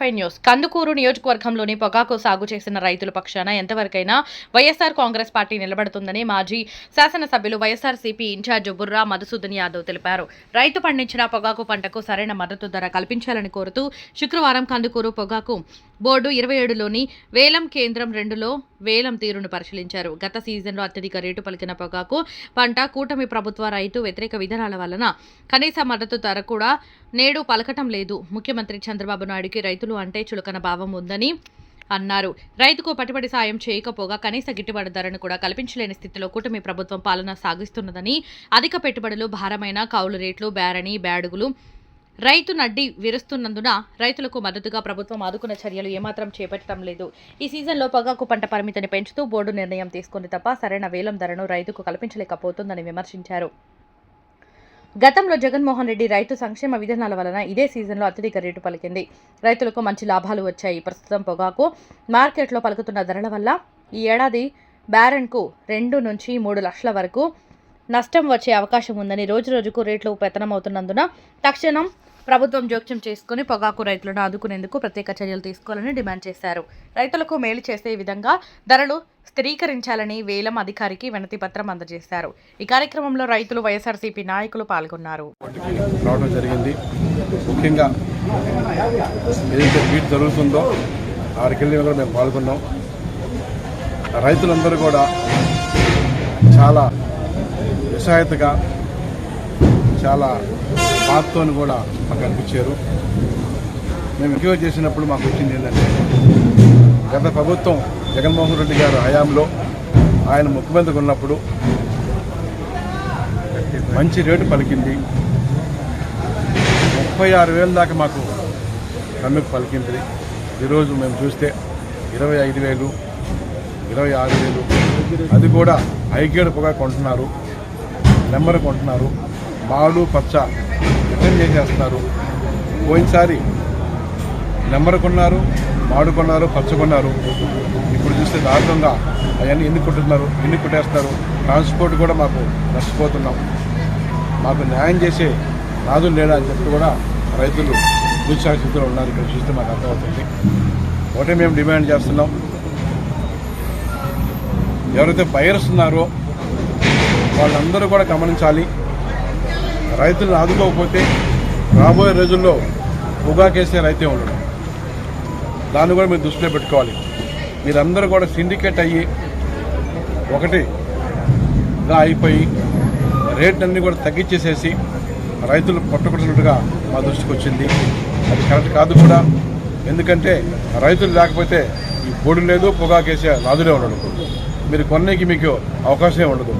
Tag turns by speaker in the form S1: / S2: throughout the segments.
S1: Five news Kandukur నియోజకవర్గంలోని పొగాకు సాగు చేసిన రైతుల పక్షాన ఎంతవరకైనా వైఎస్ఆర్ కాంగ్రెస్ పార్టీ నిలబడుతుందని మాజీ శాసనసభ్యులు వైఎస్ఆర్సీపీ ఇన్ఛార్జ్ బుర్రా మధుసూదన్ యాదవ్ తెలిపారు. రైతు పండించిన పొగాకు పంటకు సరైన మద్దతు ధర కల్పించాలని కోరుతూ శుక్రవారం కందుకూరు పొగాకు బోర్డు ఇరవై ఏడులోని వేలం కేంద్రం రెండులో వేలం తీరును పరిశీలించారు. గత సీజన్లో అత్యధిక రేటు పలికిన పొగాకు పంట కూటమి ప్రభుత్వ రైతు వ్యతిరేక విధానాల వలన కనీస మద్దతు ధర కూడా నేడు పలకటం లేదు. ముఖ్యమంత్రి చంద్రబాబు నాయుడుకి రైతులు అంటే చులకన భావం ఉందని అన్నారు. రైతుకు పట్టుబడి సాయం చేయకపోగా కనీస గిట్టుబాటు ధరను కూడా కల్పించలేని స్థితిలో కూటమి ప్రభుత్వం పాలన సాగిస్తున్నదని అధిక పెట్టుబడులు భారమైన కౌలు రేట్లు బేరని బ్యాడుగులు రైతు నడ్డి విరుస్తున్నందున రైతులకు మద్దతుగా ప్రభుత్వం ఆదుకున్న చర్యలు ఏమాత్రం చేపట్టడం లేదు. ఈ సీజన్లో పొగాకు పంట పరిమితిని పెంచుతూ బోర్డు నిర్ణయం తీసుకుంది తప్ప సరైన వేలం ధరను రైతుకు కల్పించలేకపోతుందని విమర్శించారు. గతంలో జగన్మోహన్ రెడ్డి రైతు సంక్షేమ విధానాల వలన ఇదే సీజన్లో అత్యధిక రేటు పలికింది. రైతులకు మంచి లాభాలు వచ్చాయి. ప్రస్తుతం పొగాకు మార్కెట్లో పలుకుతున్న ధరల వల్ల ఈ ఏడాది బ్యారెన్కు రెండు నుంచి మూడు లక్షల వరకు నష్టం వచ్చే అవకాశం ఉందని రోజు రోజుకు రేట్లు పెత్తనమవుతున్నందున తక్షణం ప్రభుత్వం జోక్యం చేసుకుని పొగాకు రైతులను ఆదుకునేందుకు ప్రత్యేక చర్యలు తీసుకోవాలని డిమాండ్ చేశారు. రైతులకు మేలు చేసే విధంగా ధరలు స్థిరీకరించాలని వేలం అధికారికి వినతి పత్రం అందజేశారు. ఈ కార్యక్రమంలో రైతులు వైఎస్ఆర్సీపీ నాయకులు పాల్గొన్నారు.
S2: జరిగింది. ముఖ్యంగా ఏదైతే జరుగుతుందో ఆడికెళ్ళి కూడా మేము పాల్గొన్నాం. రైతులందరూ కూడా చాలా విషాయతగా చాలా బాధతో కూడా మాకు అనిపించారు. మేము ఎంక్వైరీ చేసినప్పుడు మాకు వచ్చింది ఏంటంటే గత ప్రభుత్వం జగన్మోహన్ రెడ్డి గారు హయాంలో ఆయన ముఖ్యమంత్రిగా ఉన్నప్పుడు మంచి రేటు పలికింది. ముప్పై ఆరు వేల దాకా మాకు కమ్మికి పలికింది. ఈరోజు మేము చూస్తే ఇరవై ఐదు వేలు ఇరవై ఆరు వేలు అది కూడా ఐగేడు పొగా కొంటున్నారు. నెంబర్ కొంటున్నారు. బాడు పచ్చ రిటర్న్ చేసేస్తున్నారు. పోయినసారి నెంబర్ కొన్నారు మాడు కొన్నారు పచ్చ కొన్నారు. ఇప్పుడు చూస్తే దారుణంగా అవన్నీ ఎన్ని కొట్టున్నారు ఎన్ని కొట్టేస్తున్నారు? ట్రాన్స్పోర్ట్ కూడా మాకు నష్టపోతున్నాం. మాకు న్యాయం చేసే రాదు లేడా అని చెప్పి కూడా రైతులు నిరుత్సాహ ఉన్నారు. ఇక్కడ చూస్తే మాకు అర్థమవుతుంది. ఒకటే మేము డిమాండ్ చేస్తున్నాం. ఎవరైతే బయర్స్ ఉన్నారో వాళ్ళందరూ కూడా గమనించాలి. రైతులను ఆదుకోకపోతే రాబోయే రోజుల్లో ఉగాకేసే రైతే ఉండడం. దాన్ని కూడా మీరు దృష్టిలో పెట్టుకోవాలి. మీరందరూ కూడా సిండికేట్ అయ్యి ఒకటిగా అయిపోయి రేట్లన్నీ కూడా తగ్గించేసేసి రైతులు పట్టుకుంటున్నట్టుగా మా దృష్టికి వచ్చింది. అది కరెక్ట్ కాదు కూడా. ఎందుకంటే రైతులు లేకపోతే ఈ పొడి లేదు పొగాకేసే రాజులే ఉండడు. మీరు కొన్నేకి మీకు అవకాశమే ఉండదు.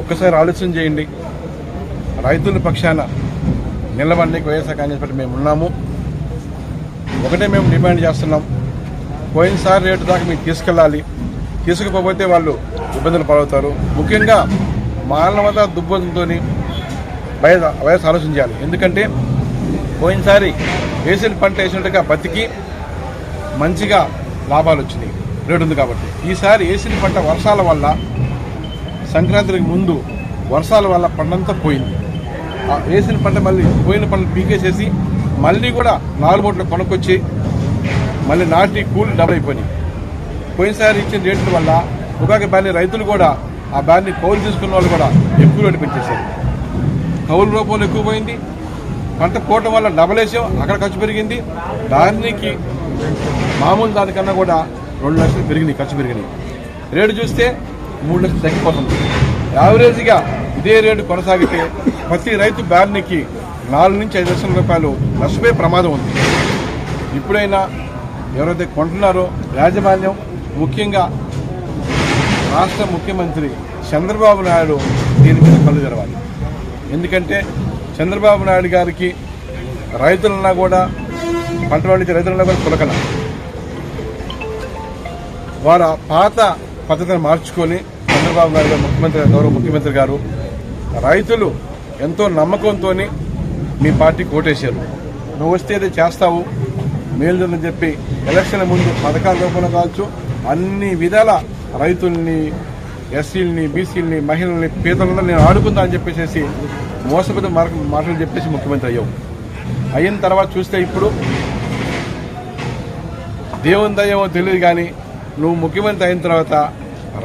S2: ఒక్కసారి ఆలోచన చేయండి. రైతుల పక్షాన నిలబడికి వైఎస్ఆర్ కాంగ్రెస్ పార్టీ మేము ఉన్నాము. ఒకటే మేము డిమాండ్ చేస్తున్నాం. పోయినసారి రేటు దాకా మీకు తీసుకెళ్ళాలి. తీసుకుపోతే వాళ్ళు ఇబ్బందులు పడవుతారు ముఖ్యంగా మానవత దుబ్బంతో వైఎస్ వైఎస్ ఆలోచన చేయాలి. ఎందుకంటే పోయినసారి వేసిన పంట వేసినట్టుగా బతికి మంచిగా లాభాలు వచ్చినాయి. రేటు ఉంది కాబట్టి. ఈసారి వేసిన పంట వర్షాల వల్ల సంక్రాంతికి ముందు వర్షాల వల్ల పంటంతా పోయింది. ఆ వేసిన పంట మళ్ళీ పోయిన పంట పీకేసేసి మళ్ళీ కూడా నాలుగు బోట్లు కొనుక్కొచ్చి మళ్ళీ నాటి కూలి డబుల్ అయిపోయినాయి. పోయినసారి ఇచ్చిన రేట్ల వల్ల పొగాకు బ్యాన్ని రైతులు కూడా ఆ బ్యాన్ని కౌలు తీసుకున్న వాళ్ళు కూడా ఎక్కువ రేటు పెంచేశారు. కౌలు రూపంలో ఎక్కువ పోయింది. పంట పోవటం వల్ల డబల్ వేసాం. అక్కడ ఖర్చు పెరిగింది. దానికి మామూలు దానికన్నా కూడా రెండు లక్షలు పెరిగినాయి ఖర్చు పెరిగినాయి. రేటు చూస్తే మూడు లక్షలు తగ్గిపోతుంది యావరేజ్గా ఇదే రేటు కొనసాగితే ప్రతి రైతు బ్యాన్కి నాలుగు నుంచి ఐదు లక్షల రూపాయలు నష్టపోయే ప్రమాదం ఉంది. ఇప్పుడైనా ఎవరైతే కొంటున్నారో యాజమాన్యం ముఖ్యంగా రాష్ట్ర ముఖ్యమంత్రి చంద్రబాబు నాయుడు దీని మీద కళ్ళు తెరవాలి. ఎందుకంటే చంద్రబాబు నాయుడు గారికి రైతులన్నా కూడా పంట పండించే రైతులన్నా కూడా చులకన. వారు పాత పద్ధతిని మార్చుకొని చంద్రబాబు నాయుడు గారు ముఖ్యమంత్రి గౌరవ ముఖ్యమంత్రి గారు రైతులు ఎంతో నమ్మకంతో మీ పార్టీ కోటేశారు నువ్వు వస్తే అయితే చేస్తావు మేలుదని చెప్పి ఎలక్షన్ ముందు పథకాల రూపంలో కావచ్చు అన్ని విధాల రైతుల్ని ఎస్సీలని బీసీలని మహిళల్ని పీతలను నేను ఆడుకుందా అని చెప్పేసి మోసపోతే మాటలు చెప్పేసి ముఖ్యమంత్రి అయ్యావు. అయిన తర్వాత చూస్తే ఇప్పుడు దేవుని దయ్యమో తెలియదు కానీ నువ్వు ముఖ్యమంత్రి అయిన తర్వాత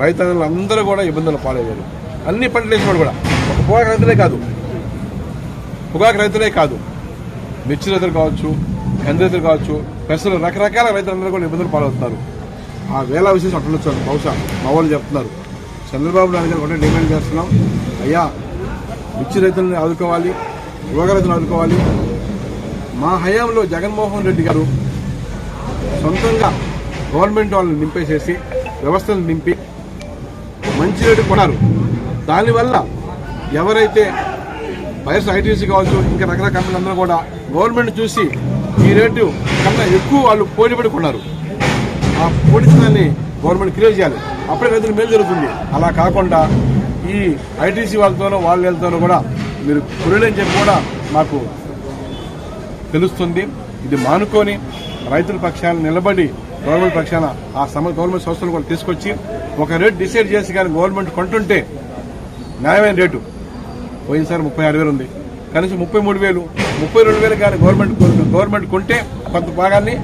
S2: రైతన్నలు అందరూ కూడా ఇబ్బందులు పాలయ్యారు. అన్ని పంటలు వేసినప్పుడు కూడా. ఒక పొగాకు రైతులే కాదు. పొగాకు రైతులే కాదు. మిర్చి రైతులు కావచ్చు కంది రైతులు కావచ్చు పెసలు రకరకాల రైతులందరూ కూడా ఇబ్బందులు పాలవుతున్నారు. ఆ వేళ విశేషం అట్లా బహుశా మా వాళ్ళు చెప్తున్నారు. చంద్రబాబు నాయుడు గారు ఒకటే డిమాండ్ చేస్తున్నాం. అయ్యా మిర్చి రైతులను ఆదుకోవాలి యువక రైతులను ఆదుకోవాలి. మా హయాంలో జగన్మోహన్ రెడ్డి గారు సొంతంగా గవర్నమెంట్ వాళ్ళని నింపేసేసి వ్యవస్థను నింపి మంచి రేటు కొన్నారు దానివల్ల ఎవరైతే వైఎస్ ఐటీసీ కావచ్చు ఇంకా రకరకాల కంపెనీలు అందరూ కూడా గవర్నమెంట్ చూసి ఈ రేటు కన్నా ఎక్కువ వాళ్ళు పోటీ కొన్నారు. ఆ పోటీదాన్ని గవర్నమెంట్ క్లియర్ చేయాలి. అప్పుడే రైతులు మేలు జరుగుతుంది. అలా కాకుండా ఈ ఐటీసీ వాళ్ళతోనో వాళ్ళ కూడా మీరు కొనలేని చెప్పి కూడా మాకు తెలుస్తుంది. ఇది మానుకొని రైతుల పక్షాలను నిలబడి గవర్నమెంట్ పక్షాన ఆ సమ గవర్నమెంట్ సంస్థలు కూడా తీసుకొచ్చి ఒక రేటు డిసైడ్ చేసి కానీ గవర్నమెంట్ కొంటుంటే న్యాయమైన రేటు. పోయినసారి ముప్పై ఆరు వేలు ఉంది. కనీసం ముప్పై మూడు వేలు ముప్పై రెండు వేలు కానీ గవర్నమెంట్ గవర్నమెంట్ కొంటే కొంత భాగాన్ని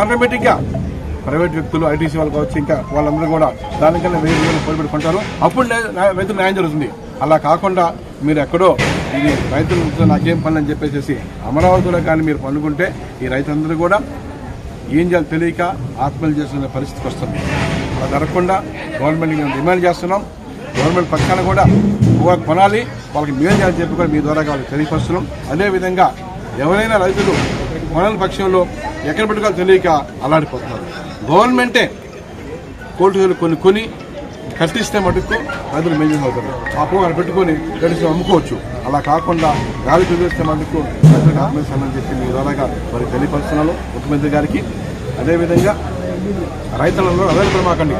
S2: ఆటోమేటిక్గా ప్రైవేట్ వ్యక్తులు ఐటీసీ వాళ్ళు కావచ్చు ఇంకా వాళ్ళందరూ కూడా దానికన్నా వెయ్యి వేలు పోటీ కొంటారు. అప్పుడు రైతులు న్యాయం జరుగుతుంది. అలా కాకుండా మీరు ఎక్కడో ఇది రైతులతో నాకేం పని అని చెప్పేసి అమరావతిలో కానీ మీరు పండుకుంటే ఈ రైతులందరూ కూడా ఏం చేయాలి తెలియక ఆత్మహత్య చేసుకునే పరిస్థితికి వస్తుంది అలా జరగకుండా గవర్నమెంట్ మేము డిమాండ్ చేస్తున్నాం. గవర్నమెంట్ పక్కన కూడా ఎక్కువ కొనాలి వాళ్ళకి మేలు చేయాలని చెప్పి కూడా మీ ద్వారా వాళ్ళకి తెలియపరుస్తున్నాం. అదేవిధంగా ఎవరైనా రైతులు కొనని పక్షంలో ఎక్కడ పెట్టుకోవాలి తెలియక అలాడిపోతున్నారు గవర్నమెంటే కోల్డ్ కొన్ని కొని కట్టిస్తే మటుకు రైతులు మేలు అవుతారు ఆ పువ్వు పెట్టుకొని గడిచి అమ్ముకోవచ్చు. అలా కాకుండా గాలి కుదిరిస్తే మటుకు రైతులకు ఆత్మహత్య చెప్పి విధాలుగా ద్వారాగా మరి తెలియపరుస్తున్నాను. ముఖ్యమంత్రి గారికి అదేవిధంగా రైతులలో అదనపడమాకండి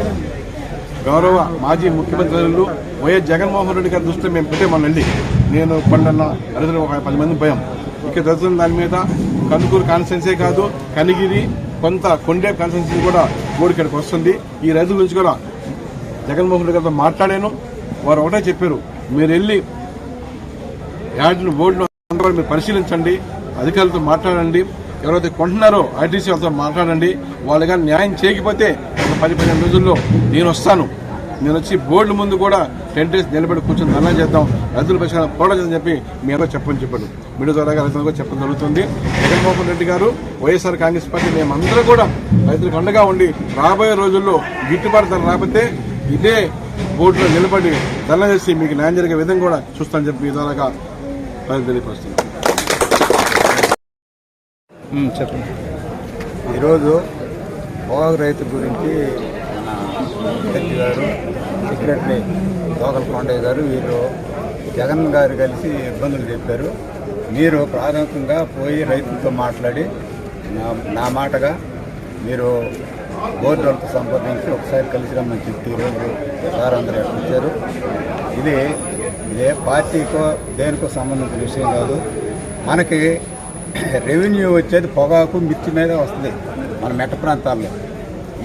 S2: గౌరవ మాజీ ముఖ్యమంత్రులు వైఎస్ జగన్మోహన్ రెడ్డి గారి దృష్టిలో మేము పెట్టే మనం వెళ్ళి నేను కొండన్న రైతులు ఒక పది మంది పోయాం. ఇక్కడ రైతుల దాని మీద కందుకూరు కాన్స్టెన్సే కాదు కనిగిరి కొంత కొండే కాన్స్టెన్సీ కూడా మూడు ఇక్కడికి వస్తుంది. ఈ రైతుల నుంచి కూడా జగన్మోహన్ రెడ్డి గారితో మాట్లాడాను. వారు ఒకటే చెప్పారు మీరు వెళ్ళి యాడ్లు బోర్డులు అందరూ మీరు పరిశీలించండి అధికారులతో మాట్లాడండి ఎవరైతే కొంటున్నారో ఐటీసీ వాళ్ళతో మాట్లాడండి వాళ్ళు కానీ న్యాయం చేయకపోతే ఒక పది పదిహేను రోజుల్లో నేను వస్తాను. నేను వచ్చి బోర్డుల ముందు కూడా టెన్ డేస్ నిలబడి కూర్చొని ధర్నా చేద్దాం రైతుల పరిష్కారం పోరాటం చెప్పి మీ అందరూ చెప్పని. చెప్పాడు మీడియా ద్వారా రైతులు కూడా చెప్పడం జరుగుతుంది. జగన్మోహన్ రెడ్డి గారు వైఎస్ఆర్ కాంగ్రెస్ పార్టీ మేమందరూ కూడా రైతులకు అండగా ఉండి రాబోయే రోజుల్లో గిట్టుబాటు ధర రాకపోతే ఇదే బోర్డులో నిలబడి ధర్నా చేసి మీకు న్యాయం జరిగే విధంగా కూడా చూస్తానని చెప్పి మీ ద్వారా
S3: చెప్పండి. ఈరోజు పొగాకు రైతు గురించి మన అధ్యక్షుడు గారు సెక్రటరీ లోకల్ కొండయ్య గారు వీరు జగన్ గారు కలిసి ఇబ్బందులు చెప్పారు. మీరు ప్రాథమికంగా పోయి రైతులతో మాట్లాడి నా నా మాటగా మీరు బోర్డు వాళ్ళతో సంప్రదించి ఒకసారి కలిసి రమ్మని చెప్పి ఈరోజు సార్ అందరూ వచ్చారు ఇది ఏ పార్టీకో దేనికో సంబంధించిన విషయం కాదు. మనకి రెవెన్యూ వచ్చేది పొగాకు మిర్చి మీద వస్తుంది మన మెట్ట ప్రాంతాల్లో.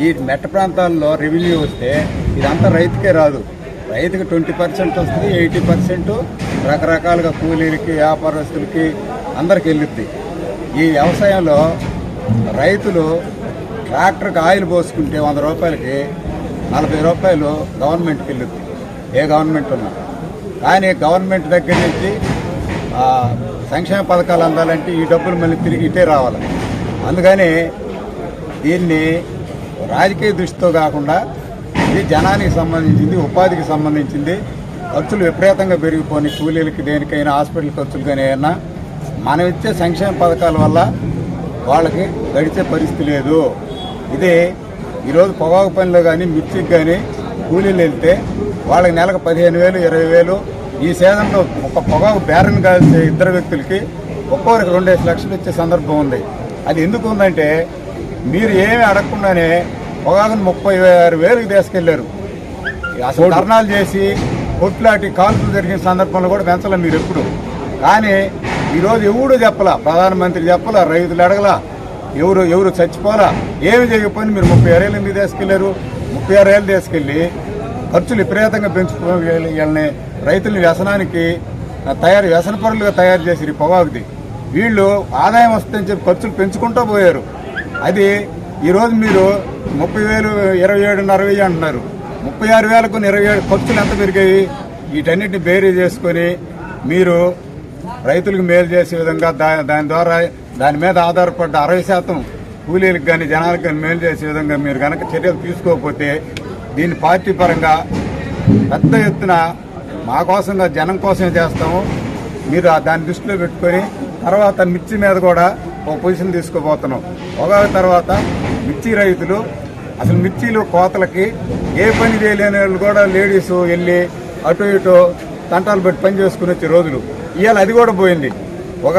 S3: ఈ మెట్ట ప్రాంతాల్లో రెవెన్యూ వస్తే ఇదంతా రైతుకే రాదు. రైతుకి ట్వంటీ పర్సెంట్ వస్తుంది ఎయిటీ పర్సెంట్ రకరకాలుగా కూలీలకి వ్యాపారస్తులకి అందరికి వెళ్ళిద్ది. ఈ వ్యవసాయంలో రైతులు ట్రాక్టర్కి ఆయిల్ పోసుకుంటే వంద రూపాయలకి నలభై రూపాయలు గవర్నమెంట్కి వెళ్ళిద్ది. ఏ గవర్నమెంట్ ఉన్నా. కానీ గవర్నమెంట్ దగ్గర నుంచి సంక్షేమ పథకాలు అందాలంటే ఈ డబ్బులు మళ్ళీ తిరిగి ఇటే రావాలి. అందుకని దీన్ని రాజకీయ దృష్టితో కాకుండా ఇది జనానికి సంబంధించింది ఉపాధికి సంబంధించింది ఖర్చులు విపరీతంగా పెరిగిపోయి కూలీలకి దేనికైనా హాస్పిటల్ ఖర్చులు కానీ అయినా మనం ఇచ్చే సంక్షేమ పథకాల వల్ల వాళ్ళకి గడిచే పరిస్థితి లేదు. ఇది ఈరోజు పొగాకు పనిలో కానీ మిర్చికి కానీ కూలీలు వెళ్తే వాళ్ళకి నెలకు పదిహేను వేలు ఇరవై వేలు. ఈ సీజన్లో ఒక పొగాకు బేరన్ కాల్చే ఇద్దరు వ్యక్తులకి ఒక్కొక్కరికి రెండేసి లక్షలు ఇచ్చే సందర్భం ఉంది. అది ఎందుకు ఉందంటే మీరు ఏమీ అడగకుండానే పొగాకుని ముప్పై ఆరు వేలకు తీసుకెళ్ళారు. అసలు ధర్నాలు చేసి కొట్లాటి కాల్పులు జరిగిన సందర్భంలో కూడా పెంచలే మీరు ఎప్పుడు. కానీ ఈరోజు ఎవడు చెప్పలా ప్రధానమంత్రి చెప్పలా రైతులు అడగలా ఎవరు ఎవరు చచ్చిపోలా ఏమి చేయకపోయినా మీరు ముప్పై ఆరు ఏళ్ళు ఎందుకు తీసుకెళ్ళారు? ముప్పై ఆరు ఏళ్ళు తీసుకెళ్ళి ఖర్చులు విపరీతంగా పెంచుకో వీళ్ళని రైతుల్ని వ్యసనానికి తయారు వ్యసన పరులుగా తయారు చేసి పొగాకుది. వీళ్ళు ఆదాయం వస్తుందని చెప్పి ఖర్చులు పెంచుకుంటూ పోయారు. అది ఈరోజు మీరు ముప్పై వేలు ఇరవై ఏడు అరవై అంటున్నారు. ముప్పై ఆరు వేలకు ఇరవై ఏడు ఖర్చులు ఎంత పెరిగాయి? వీటన్నిటిని బేరీ చేసుకొని మీరు రైతులకు మేలు చేసే విధంగా దా దాని ద్వారా దాని మీద ఆధారపడ్డ అరవై శాతం కూలీలకు కానీ జనాలకు కానీ మేలు చేసే విధంగా మీరు కనుక చర్యలు తీసుకోకపోతే దీన్ని పార్టీ పరంగా పెద్ద ఎత్తున మా కోసంగా జనం కోసమే చేస్తాము. మీరు దాన్ని దృష్టిలో పెట్టుకొని తర్వాత మిర్చి మీద కూడా ఒక పొజిషన్ తీసుకోబోతున్నాం. ఒకవేళ తర్వాత మిర్చి రైతులు అసలు మిర్చీలు కోతలకి ఏ పని చేయలేని వాళ్ళు కూడా లేడీస్ వెళ్ళి అటు ఇటు తంటాలు పెట్టి పని చేసుకుని వచ్చే రోజులు. ఇవాళ అది కూడా పోయింది. ఒక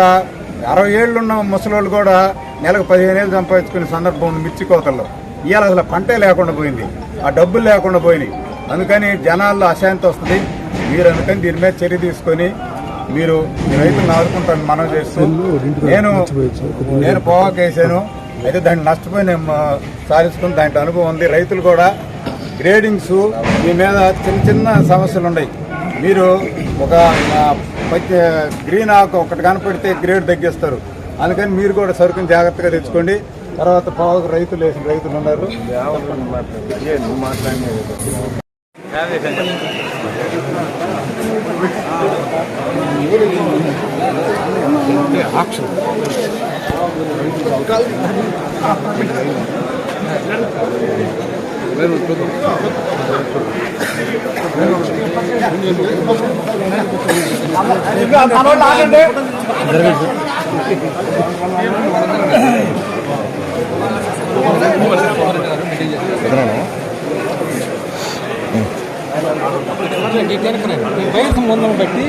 S3: అరవై ఏళ్ళు ఉన్న ముసలోళ్ళు కూడా నెలకు పదిహేను ఏళ్ళు సంపాదించుకునే సందర్భం ఉంది మిర్చి కోతల్లో. ఇవాళ అసలు పంటే లేకుండా పోయింది. ఆ డబ్బులు లేకుండా పోయినాయి. అందుకని జనాల్లో అశాంతి వస్తుంది. మీరు అందుకని దీని మీద చర్య తీసుకొని మీరు రైతులను ఆదుకుంటాను మనం చేస్తూ నేను నేను పోవాకు వేసాను. అయితే దాన్ని నష్టపోయి నేను సాధించుకుని దాంట్లో అనుభవం ఉంది. రైతులు కూడా గ్రేడింగ్స్ మీ మీద చిన్న చిన్న సమస్యలు ఉన్నాయి. మీరు ఒక గ్రీన్ ఆకు ఒకటి కనపడితే గ్రేడ్ తగ్గిస్తారు. అందుకని మీరు కూడా సరుకుని జాగ్రత్తగా తెచ్చుకోండి. తర్వాత పావుకు రైతులు వేసిన రైతులు ఉన్నారు.
S4: బట్టి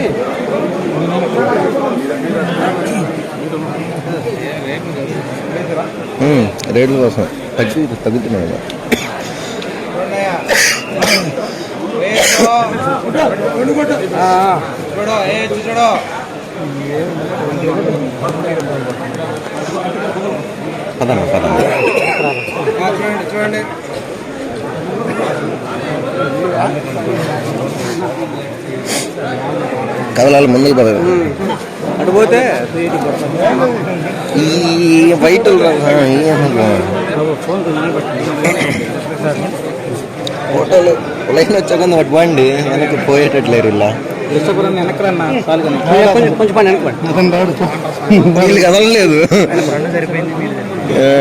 S5: రేట్ల కోసం. తగ్గి తగ్గుతున్నాయి కదా. పదన్న పదన్న
S4: చూడండి
S5: కదలాలి ముందుకు పద
S4: అటు పోతే
S5: ఈ వైట్ ఫోటోలు లైన్ వచ్చాక బండి వెనక్కి పోయేటట్లేరు ఇలా.
S4: ఇష్టపురం వెనకరన్నా కొంచెం కొంచెం పని వెనక
S5: వీళ్ళు కదలలేదు. ఏ,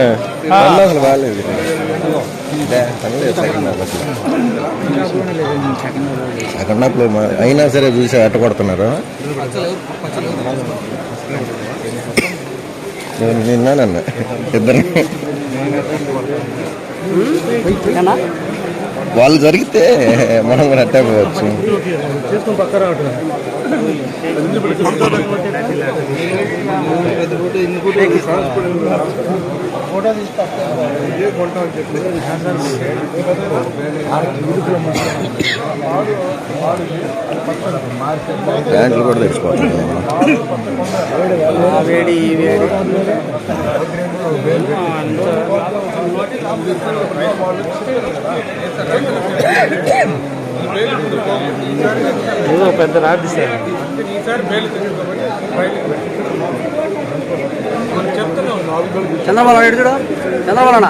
S5: పనులు అసలు బాగాలేదు. సెకండ్ హాఫ్లో అయినా సరే చూసి అట్ట కొడుతున్నారు? నేను నిన్నానన్న ఇద్దరు వాళ్ళు జరిగితే మనం కూడా అట్టే పోవచ్చు. ప్యాంట్లు కూడా తెచ్చుకోవాలి.
S4: వేడి ఈ వేడి. ఏదో పెద్ద రాడిస్తారు చంద్రబాబు నాయుడు చూడు. చంద్రబాబు అన్న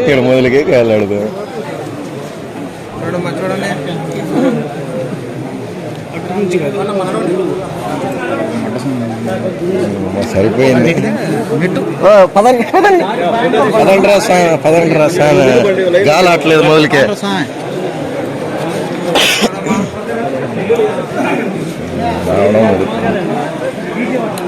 S5: ఇక్కడ మొదలకే కాలాడదు సరిపోయింది. ఓ, పదండి పదండి. రా పదండి రా స్వామి. గాలి ఆటలేదు మొదలకే. రావడం 以上に。